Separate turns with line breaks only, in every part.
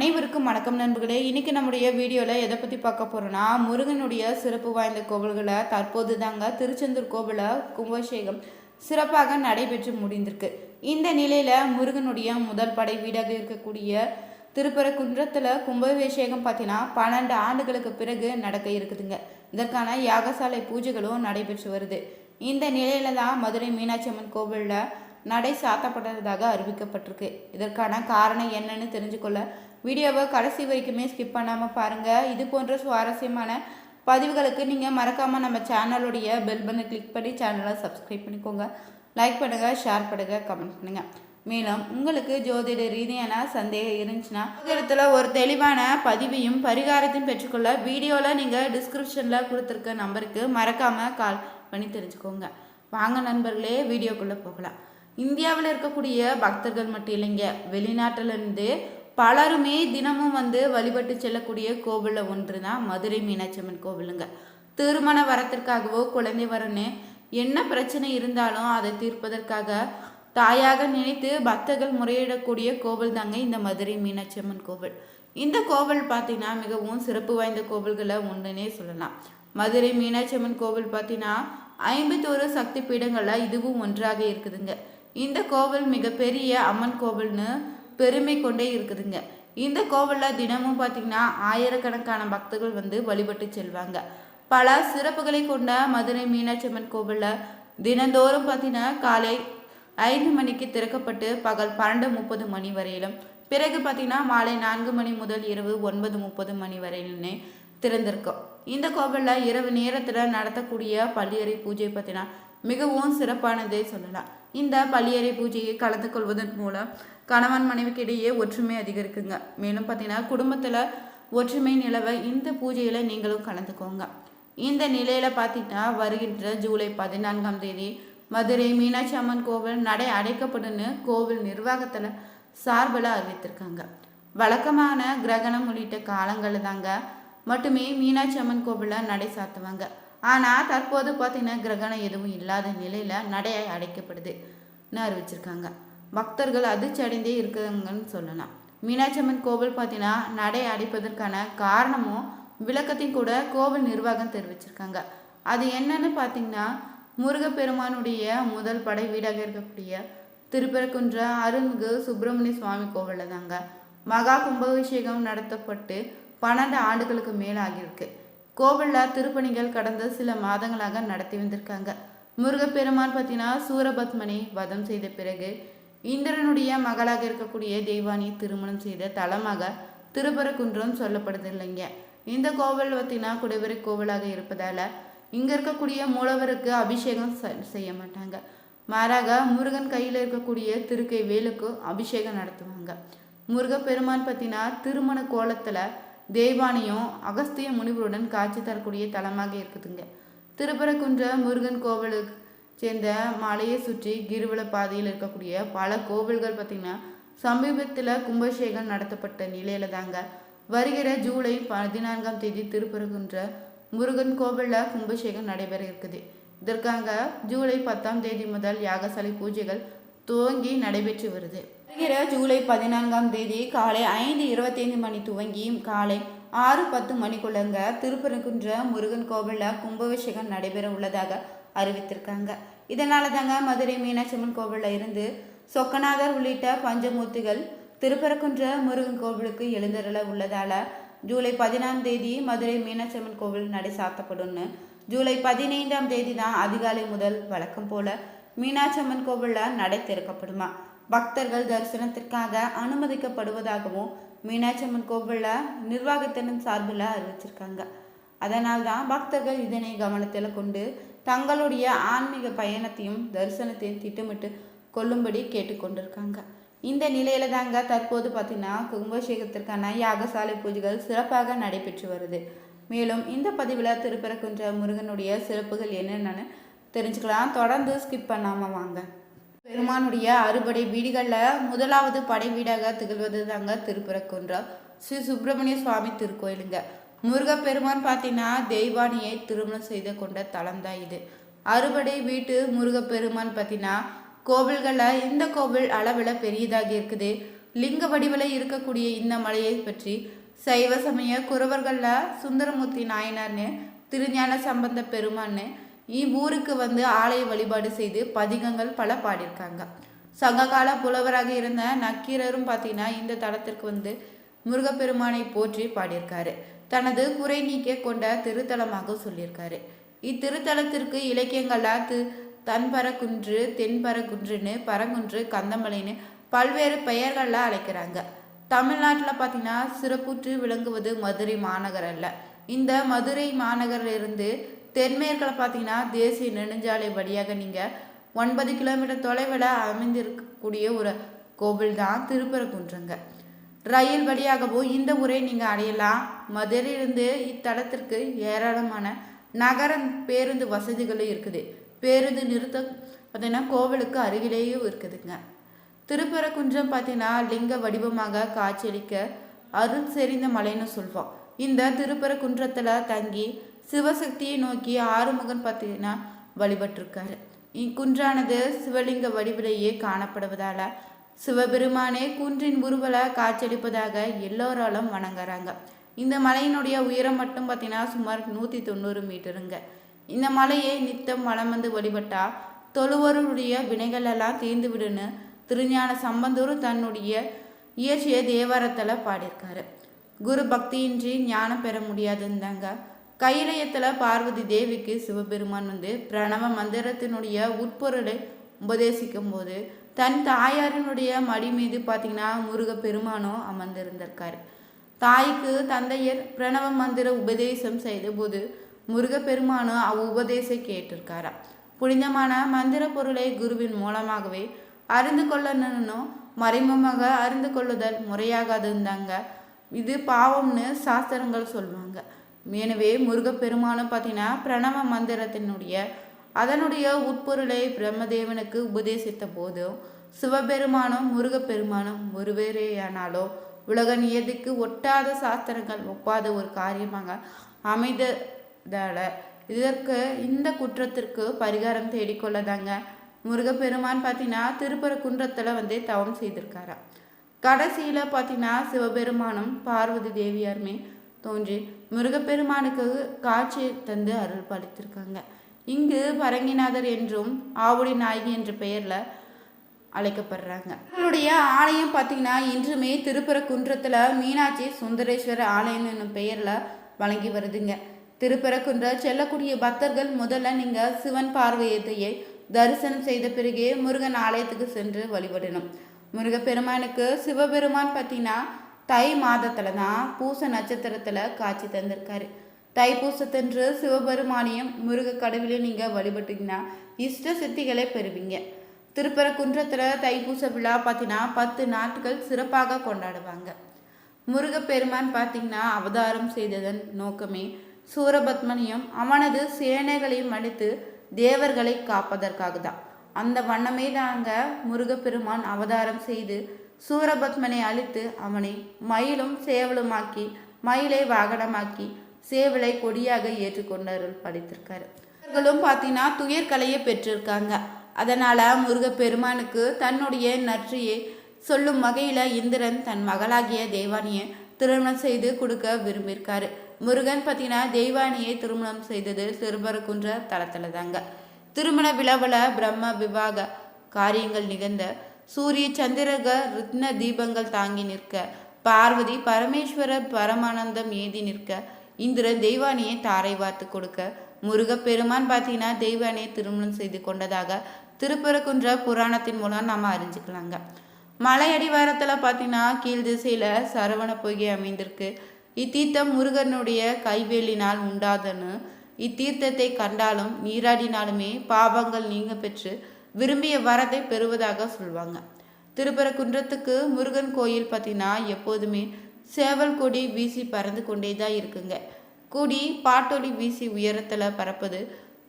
அனைவருக்கும் வணக்கம் நண்பர்களே. இன்றைக்கி நம்முடைய வீடியோவில் எதை பற்றி பார்க்க போகிறோன்னா முருகனுடைய சிறப்பு வாய்ந்த கோவில்களை தற்போது தாங்க திருச்செந்தூர் கோவிலில் கும்பாபிஷேகம் சிறப்பாக நடைபெற்று முடிந்திருக்கு. இந்த நிலையில் முருகனுடைய முதல் படை வீடாக இருக்கக்கூடிய திருப்பரங்குன்றத்தில் கும்பாபிஷேகம் பார்த்தீங்கன்னா பன்னெண்டு ஆண்டுகளுக்கு பிறகு நடக்க இருக்குதுங்க. இதற்கான யாகசாலை பூஜைகளும் நடைபெற்று வருது. இந்த நிலையில தான் மதுரை மீனாட்சி அம்மன் கோவிலில் நடை சாத்தப்பட்டதாக அறிவிக்கப்பட்டிருக்கு. இதற்கான காரணம் என்னன்னு தெரிஞ்சுக்கொள்ள வீடியோவை கடைசி வரைக்குமே ஸ்கிப் பண்ணாமல் பாருங்கள் இது போன்ற சுவாரஸ்யமான பதிவுகளுக்கு நீங்கள் மறக்காமல் நம்ம சேனலுடைய பெல் பண்ணை கிளிக் பண்ணி சேனலை சப்ஸ்கிரைப் பண்ணிக்கோங்க. லைக் பண்ணுங்கள் ஷேர் பண்ணுங்கள் கமெண்ட் பண்ணுங்கள் மேலும் உங்களுக்கு ஜோதிட ரீதியான சந்தேகம் இருந்துச்சுன்னா இடத்துல ஒரு தெளிவான பதிவையும் பரிகாரத்தையும் பெற்றுக்கொள்ள வீடியோவில் நீங்கள் டிஸ்கிரிப்ஷனில் கொடுத்துருக்க நம்பருக்கு மறக்காமல் கால் பண்ணி தெரிஞ்சுக்கோங்க. வாங்க நண்பர்களே வீடியோக்குள்ளே போகலாம். இந்தியாவில் இருக்கக்கூடிய பக்தர்கள் மட்டும் இல்லைங்க வெளிநாட்டிலேருந்து பலருமே தினமும் வந்து வழிபட்டு செல்லக்கூடிய கோவிலில் ஒன்று தான் மதுரை மீனாட்சி அம்மன் கோவிலுங்க. திருமண வரத்திற்காகவோ குழந்தை வரன்னு என்ன பிரச்சனை இருந்தாலும் அதை தீர்ப்பதற்காக தாயாக நினைத்து பக்தர்கள் முறையிடக்கூடிய கோவில் தாங்க இந்த மதுரை மீனாட்சி அம்மன் கோவில். இந்த கோவில் பார்த்தீங்கன்னா மிகவும் சிறப்பு வாய்ந்த கோவில்களை ஒன்றுனே சொல்லலாம். மதுரை மீனாட்சி அம்மன் கோவில் பார்த்தீங்கன்னா ஐம்பத்தோரு சக்தி பீடங்களில் இதுவும் ஒன்றாக இருக்குதுங்க. இந்த கோவில் மிகப்பெரிய அம்மன் கோவில்னு பெருமை கொண்டே இருக்குதுங்க. இந்த கோவிலில் தினமும் பார்த்தீங்கன்னா ஆயிரக்கணக்கான பக்தர்கள் வந்து வழிபட்டு செல்வாங்க. பல சிறப்புகளை கொண்ட மதுரை மீனாட்சி அம்மன் கோவிலில் தினந்தோறும் பார்த்தீங்கன்னா காலை ஐந்து மணிக்கு திறக்கப்பட்டு பகல் பன்னெண்டு முப்பது மணி வரையிலும் பிறகு பார்த்தீங்கன்னா மாலை நான்கு மணி முதல் இரவு ஒன்பது முப்பது மணி வரையிலுமே திறந்திருக்கும். இந்த கோவிலில் இரவு நேரத்தில் நடத்தக்கூடிய பள்ளியறை பூஜை பார்த்தீங்கன்னா மிகவும் சிறப்பானதே சொல்லலாம். இந்த பள்ளியறை பூஜையை கலந்து கொள்வதன் மூலம் கணவன் மனைவிக்கு இடையே ஒற்றுமை அதிகரிக்குங்க. மேலும் பார்த்தீங்கன்னா குடும்பத்தில் ஒற்றுமை நிலவ இந்த பூஜையில் நீங்களும் கலந்துக்கோங்க. இந்த நிலையில் பார்த்தீங்கன்னா வருகின்ற ஜூலை பதினான்காம் தேதி மதுரை மீனாட்சி அம்மன் கோவில் நடை அடைக்கப்படுன்னு கோவில் நிர்வாகத்தில் சார்பில் அறிவித்திருக்காங்க. வழக்கமான கிரகணம் உள்ளிட்ட காலங்களில் தாங்க மட்டுமே மீனாட்சி அம்மன் கோவிலில் நடை சாத்துவாங்க. ஆனால் தற்போது பார்த்தீங்கன்னா கிரகணம் எதுவும் இல்லாத நிலையில் நடையை அடைக்கப்படுதுன்னு அறிவிச்சிருக்காங்க. பக்தர்கள் அதிர்ச்சி அடைந்தே இருக்காங்கன்னு சொல்லலாம். மீனாட்சி அம்மன் கோவில் பார்த்தீங்கன்னா நடை அடைப்பதற்கான காரணமும் விளக்கத்தையும் கூட கோவில் நிர்வாகம் தெரிவிச்சிருக்காங்க. அது என்னன்னு பார்த்தீங்கன்னா முருகப்பெருமானுடைய முதல் படை வீடாக இருக்கக்கூடிய திருப்பரக்குன்ற அருள்மிகு சுப்பிரமணிய சுவாமி கோவிலில் தாங்க மகா கும்பாபிஷேகம் நடத்தப்பட்டு பன்னெண்டு ஆண்டுகளுக்கு மேலாகியிருக்கு கோவிலில் திருப்பணிகள் கடந்த சில மாதங்களாக நடத்தி வந்திருக்காங்க. முருகப்பெருமான் பார்த்தீங்கன்னா சூரபத்மனை வதம் செய்த பிறகு இந்திரனுடைய மகளாக இருக்கக்கூடிய தெய்வானி திருமணம் செய்த தலமாக திருப்பரக்குன்றம் சொல்லப்படுது இல்லைங்க இந்த கோவில் பார்த்தீங்கன்னா குடைவரை கோவிலாக இருப்பதால் இங்கே இருக்கக்கூடிய மூலவருக்கு அபிஷேகம் செய்ய மாட்டாங்க. மாறாக முருகன் கையில் இருக்கக்கூடிய திருக்கை வேலுக்கு அபிஷேகம் நடத்துவாங்க. முருகப்பெருமான் பார்த்தீங்கன்னா திருமண கோலத்தில் தேவானையும் அகஸ்திய முனிவருடன் காட்சி தரக்கூடிய தலமாக இருக்குதுங்க. திருப்பரக்குன்ற முருகன் கோவிலுக்கு சேர்ந்த மலையை சுற்றி கிருவல பாதையில் இருக்கக்கூடிய பல கோவில்கள் பார்த்திங்கன்னா சமீபத்தில் கும்பாபிஷேகம் நடத்தப்பட்ட நிலையில தாங்க. வருகிற ஜூலை பதினான்காம் தேதி திருப்பரங்குன்ற முருகன் கோவிலில் கும்பாபிஷேகம் நடைபெற இருக்குது. இதற்காக ஜூலை பத்தாம் தேதி முதல் யாகசாலை பூஜைகள் துவங்கி நடைபெற்று வருது. வருகிற ஜூலை பதினான்காம் தேதி காலை ஐந்து இருபத்தைந்து மணி துவங்கி காலை ஆறு பத்து மணிக்குள்ளங்க திருப்பரங்குன்ற முருகன் கோவிலில் கும்பாபிஷேகம் நடைபெற உள்ளதாக அறிவித்திருக்காங்க. இதனால தாங்க மதுரை மீனாட்சி அம்மன் கோவிலில் இருந்து சொக்கநாதர் உள்ளிட்ட பஞ்சமூர்த்திகள் திருப்பரக்குன்ற முருகன் கோவிலுக்கு எழுந்தருள உள்ளதால ஜூலை பதினாம் தேதி மதுரை மீனாட்சி அம்மன் கோவில் நடை சாத்தப்படும்னு ஜூலை பதினைந்தாம் தேதி தான் அதிகாலை முதல் வழக்கம் போல மீனாட்சி அம்மன் கோவிலில் நடை திறக்கப்படுமா. பக்தர்கள் தரிசனத்திற்காக அனுமதிக்கப்படுவதாகவும் மீனாட்சி அம்மன் கோவிலில் நிர்வாகத்தின் சார்பில் அறிவிச்சிருக்காங்க. அதனால் தான் பக்தர்கள் இதனை கவனத்தில் கொண்டு தங்களுடைய ஆன்மீக பயணத்தையும் தரிசனத்தையும் திட்டமிட்டு கொள்ளும்படி கேட்டுக்கொண்டிருக்காங்க. இந்த நிலையில தாங்க தற்போது பார்த்தீங்கன்னா கும்பாபிஷேகத்திற்கான யாகசாலை பூஜைகள் சிறப்பாக நடைபெற்று வருது. மேலும் இந்த பதிவில் திருப்பரக்குன்ற முருகனுடைய சிறப்புகள் என்னென்னு தெரிஞ்சுக்கலாம். தொடர்ந்து ஸ்கிப் பண்ணாமல் வாங்க. பெருமானுடைய அறுபடை வீடுகளில் முதலாவது படை வீடாக திகழ்வது தாங்க திருப்பரக்குன்றம் ஸ்ரீ சுப்பிரமணிய சுவாமி திருக்கோயிலுங்க. முருகப்பெருமான் பார்த்தீங்கன்னா தெய்வானியை திருமணம் செய்து கொண்ட தலம் தான் இது. அறுபடை வீட்டு முருகப்பெருமான் பார்த்தீங்கன்னா கோவில்களில் இந்த கோவில் அளவில் பெரியதாக இருக்குது. லிங்க வடிவில் இருக்கக்கூடிய இந்த மலையை பற்றி சைவ சமய குறவர்களில் சுந்தரமூர்த்தி நாயனார்னு திருஞான சம்பந்த பெருமான்னு இவ்வூருக்கு வந்து ஆலய வழிபாடு செய்து பதிகங்கள் பல பாடியிருக்காங்க. சங்ககால புலவராக இருந்த நக்கீரரும் பார்த்தீங்கன்னா இந்த தலத்திற்கு வந்து முருகப்பெருமானை போற்றி பாடியிருக்காரு. தனது குறை நீக்க கொண்ட திருத்தலமாக சொல்லியிருக்காரு. இத்திருத்தலத்திற்கு இலக்கியங்களா தி தன்பரகுன்று தென்பரகுன்றுன்னு பரங்குன்று கந்தமலைன்னு பல்வேறு பெயர்களில் அழைக்கிறாங்க. தமிழ்நாட்டில் பார்த்தீங்கன்னா சிறப்புற்று விளங்குவது மதுரை மாநகர் அல்ல. இந்த மதுரை மாநகரிலிருந்து தென்மேற்கில் பார்த்தீங்கன்னா தேசிய நெடுஞ்சாலை வழியாக நீங்கள் ஒன்பது கிலோமீட்டர் தொலைவில் அமைந்திருக்கக்கூடிய ஒரு கோவில் தான் திருப்பரங்குன்றங்க. ரயில் வழியாகவும் இந்த ஊரை நீங்கள் அடையலாம். மதுரையிலிருந்து இத்தலத்திற்கு ஏராளமான நகர பேருந்து வசதிகளும் இருக்குது. பேருந்து நிறுத்தம் பார்த்தீங்கன்னா கோவிலுக்கு அருகிலேயும் இருக்குதுங்க. திருப்பரங்குன்றம் பார்த்தீங்கன்னா லிங்க வடிவமாக காட்சியளிக்க அருள் செறிந்த மலைன்னு சொல்வோம். இந்த திருப்பரங்குன்றத்தில் தங்கி சிவசக்தியை நோக்கி ஆறுமுகன் பார்த்தீங்கன்னா வழிபட்டிருக்காரு. இக்குன்றானது சிவலிங்க வடிவிலேயே காணப்படுவதால் சிவபெருமானே குன்றின் உருவல காட்சியளிப்பதாக எல்லோராலும் வணங்குறாங்க. இந்த மலையினுடைய உயரம் மட்டும் பார்த்தீங்கன்னா சுமார் நூற்றி தொண்ணூறு மீட்டருங்க. இந்த மலையை நித்தம் வளம் வந்து வழிபட்டா தொழுவருடைய வினைகள் எல்லாம் தீர்ந்து விடுன்னு திருஞான சம்பந்தூர் தன்னுடைய இயற்றிய தேவாரத்தில் பாடியிருக்காரு. குரு பக்தியின்றி ஞானம் பெற முடியாதுந்தாங்க. கையிலயத்தில் பார்வதி தேவிக்கு சிவபெருமான் வந்து பிரணவ மந்திரத்தினுடைய உட்பொருளை உபதேசிக்கும் போது தன் தாயாரினுடைய மடி மீது பார்த்தீங்கன்னா முருக பெருமானும் தாய்க்கு தந்தையர் பிரணவ மந்திர உபதேசம் செய்த போது முருகப்பெருமானும் அவ் உபதேசம் கேட்டிருக்காரா புனிதமான மந்திர பொருளை குருவின் மூலமாகவே அறிந்து கொள்ளணும்னும் மறைமுகமாக அறிந்து கொள்ளுதல் முறையாகாதுந்தாங்க இது பாவம்னு சாஸ்திரங்கள் சொல்லுவாங்க எனவே முருகப்பெருமானும் பார்த்தீங்கன்னா பிரணவ மந்திரத்தினுடைய அதனுடைய உட்பொருளை பிரம்மதேவனுக்கு உபதேசித்த போதும் சிவபெருமானும் முருகப்பெருமானும் ஒருவரேயானாலோ உலக நியதிக்கு ஒட்டாத சாஸ்திரங்கள் ஒப்பாத ஒரு காரியமாக அமைந்ததால இதற்கு இந்த குற்றத்திற்கு பரிகாரம் தேடிக்கொள்ளதாங்க. முருகப்பெருமான் பார்த்தீங்கன்னா திருப்பரங்குன்றத்தில் வந்து தவம் செய்திருக்காரா. கடைசியில் பார்த்தீங்கன்னா சிவபெருமானும் பார்வதி தேவியாருமே தோன்றி முருகப்பெருமானுக்கு காட்சி தந்து அருள் பாலித்திருக்காங்க இங்கு பரங்கிநாதர் என்றும் ஆவுடி நாயகி என்ற பெயரில் அழைக்கப்படுறாங்க. அவங்களுடைய ஆலயம் பார்த்தீங்கன்னா இன்றுமே திருப்பரங்குன்றத்தில் மீனாட்சி சுந்தரேஸ்வரர் ஆலயம் என்னும் பெயரில் வழங்கி வருதுங்க. திருப்பரக்குன்ற செல்லக்கூடிய பக்தர்கள் முதல்ல நீங்கள் சிவன் பார்வையத்தையே தரிசனம் செய்த பிறகே முருகன் ஆலயத்துக்கு சென்று வழிபடணும். முருகப்பெருமானுக்கு சிவபெருமான் பார்த்தீங்கன்னா தை மாதத்தில் தான் பூச நட்சத்திரத்தில் காட்சி தந்திருக்காரு. தைப்பூசத்தன்று சிவபெருமானியம் முருக கடவுளையும் நீங்கள் வழிபட்டீங்கன்னா இஷ்ட சித்திகளை பெறுவீங்க. திருப்பரங்குன்றத்தில் தைப்பூச விழா பார்த்தீங்கன்னா பத்து நாட்கள் சிறப்பாக கொண்டாடுவாங்க. முருகப்பெருமான் பார்த்தீங்கன்னா அவதாரம் செய்ததன் நோக்கமே சூரபத்மனையும் அவனது சேனைகளையும் அடித்து தேவர்களை காப்பதற்காக தான் அந்த வண்ணமே தாங்க முருகப்பெருமான் அவதாரம் செய்து சூரபத்மனை அழித்து அவனை மயிலும் சேவலுமாக்கி மயிலை வாகனமாக்கி சேவலை கொடியாக ஏற்றுக்கொண்டவர்கள் அருள் படித்திருக்காரு. இவர்களும் பார்த்தீங்கன்னா துயர்கலையை பெற்றிருக்காங்க. அதனால் முருகப்பெருமானுக்கு தன்னுடைய நற்றியை சொல்லும் வகையில் இந்திரன் தன் மகளாகிய தேவானியை திருமணம் செய்து கொடுக்க விரும்பியிருக்காரு. முருகன் பார்த்தீங்கன்னா தெய்வானியை திருமணம் செய்தது திருபரக்குன்ற தளத்தில் தாங்க திருமண விழாவில் பிரம்ம விவாக காரியங்கள் நிகழ்ந்த சூரிய சந்திரக ரத்ன தீபங்கள் தாங்கி நிற்க பார்வதி பரமேஸ்வரர் பரமானந்தம் ஏதி நிற்க இந்திரன் தெய்வானியை தாரை வார்த்து கொடுக்க. முருகப்பெருமான் பார்த்தீங்கன்னா தெய்வானியை திருமணம் செய்து கொண்டதாக திருப்பரக்குன்ற புராணத்தின் மூலம் நாம் அறிஞ்சுக்கலாங்க. மலை அடிவாரத்தில் பார்த்தீங்கன்னா கீழ் திசையில் சரவண பொய்கை அமைந்திருக்கு. இத்தீர்த்தம் முருகனுடைய கைவேலினால் உண்டாதன்னு இத்தீர்த்தத்தை கண்டாலும் நீராடினாலுமே பாவங்கள் நீங்க பெற்று விரும்பிய வரத்தை பெறுவதாக சொல்லுவாங்க திருப்பரக்குன்றத்துக்கு முருகன் கோயில் பார்த்தீங்கன்னா எப்போதுமே சேவல் கொடி வீசி பறந்து கொண்டே தான் இருக்குங்க. கொடி பாட்டொலி வீசி உயரத்தில் பறப்பது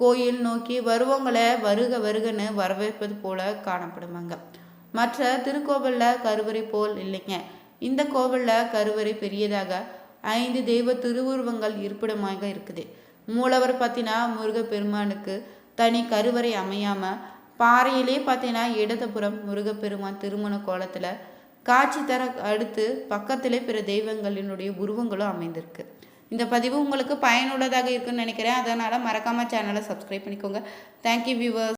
கோயில் நோக்கி வருவங்களை வருக வருகன்னு வரவேற்பது போல காணப்படுவாங்க மற்ற திருக்கோவிலில் கருவறை போல் இல்லைங்க. இந்த கோவிலில் கருவறை பெரியதாக ஐந்து தெய்வ திருவுருவங்கள் இருப்பிடமாக இருக்குது. மூலவர் பார்த்தீங்கன்னா முருகப்பெருமானுக்கு தனி கருவறை அமையாமல் பாறையிலே பார்த்தீங்கன்னா இடதுபுறம் முருகப்பெருமான் திருமண கோலத்தில் காட்சி தர அடுத்து பக்கத்திலே பிற தெய்வங்களினுடைய உருவங்களும் அமைந்திருக்கு. இந்த பதிவு உங்களுக்கு பயனுள்ளதாக இருக்குன்னு நினைக்கிறேன். அதனால் மறக்காமல் சேனலை சப்ஸ்கிரைப் பண்ணிக்கோங்க. Thank you viewers